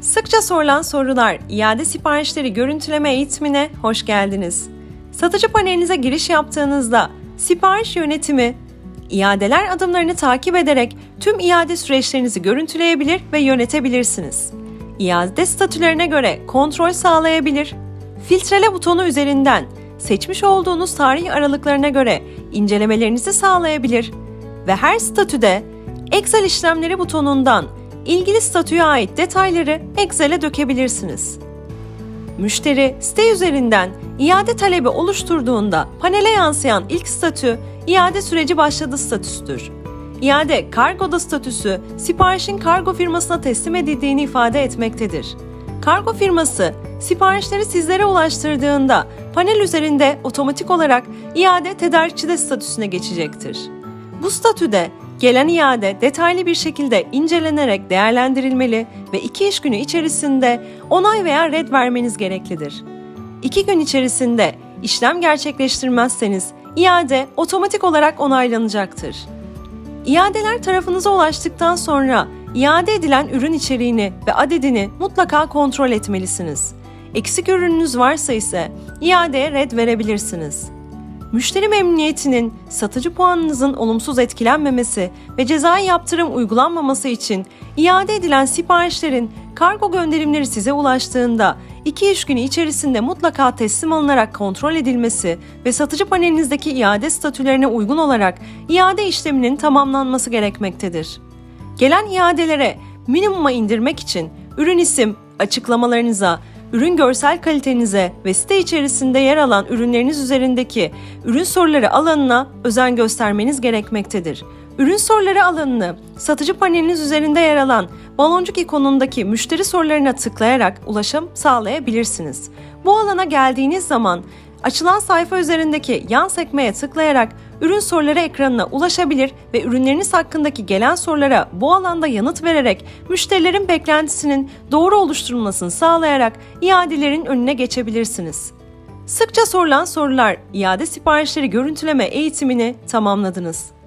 Sıkça sorulan sorular, iade siparişleri görüntüleme eğitimine hoş geldiniz. Satıcı panelinize giriş yaptığınızda sipariş yönetimi, iadeler adımlarını takip ederek tüm iade süreçlerinizi görüntüleyebilir ve yönetebilirsiniz. İade statülerine göre kontrol sağlayabilir, filtrele butonu üzerinden seçmiş olduğunuz tarih aralıklarına göre incelemelerinizi sağlayabilir ve her statüde Excel işlemleri butonundan ilgili statüye ait detayları Excel'e dökebilirsiniz. Müşteri site üzerinden iade talebi oluşturduğunda panele yansıyan ilk statü iade süreci başladı statüsüdür. İade kargoda statüsü siparişin kargo firmasına teslim edildiğini ifade etmektedir. Kargo firması siparişleri sizlere ulaştırdığında panel üzerinde otomatik olarak iade tedarikçide statüsüne geçecektir. Bu statüde gelen iade detaylı bir şekilde incelenerek değerlendirilmeli ve iki iş günü içerisinde onay veya red vermeniz gereklidir. İki gün içerisinde işlem gerçekleştirmezseniz iade otomatik olarak onaylanacaktır. İadeler tarafınıza ulaştıktan sonra iade edilen ürün içeriğini ve adedini mutlaka kontrol etmelisiniz. Eksik ürününüz varsa ise iadeye red verebilirsiniz. Müşteri memnuniyetinin, satıcı puanınızın olumsuz etkilenmemesi ve cezai yaptırım uygulanmaması için iade edilen siparişlerin kargo gönderimleri size ulaştığında 2 iş günü içerisinde mutlaka teslim alınarak kontrol edilmesi ve satıcı panelinizdeki iade statülerine uygun olarak iade işleminin tamamlanması gerekmektedir. Gelen iadelere minimuma indirmek için ürün isim, açıklamalarınıza, ürün görsel kalitenize ve site içerisinde yer alan ürünleriniz üzerindeki ürün soruları alanına özen göstermeniz gerekmektedir. Ürün soruları alanını satıcı paneliniz üzerinde yer alan baloncuk ikonundaki müşteri sorularına tıklayarak ulaşım sağlayabilirsiniz. Bu alana geldiğiniz zaman açılan sayfa üzerindeki yan sekmeye tıklayarak ürün soruları ekranına ulaşabilir ve ürünleriniz hakkındaki gelen sorulara bu alanda yanıt vererek müşterilerin beklentisinin doğru oluşturulmasını sağlayarak iadelerin önüne geçebilirsiniz. Sıkça sorulan sorular iade siparişleri görüntüleme eğitimini tamamladınız.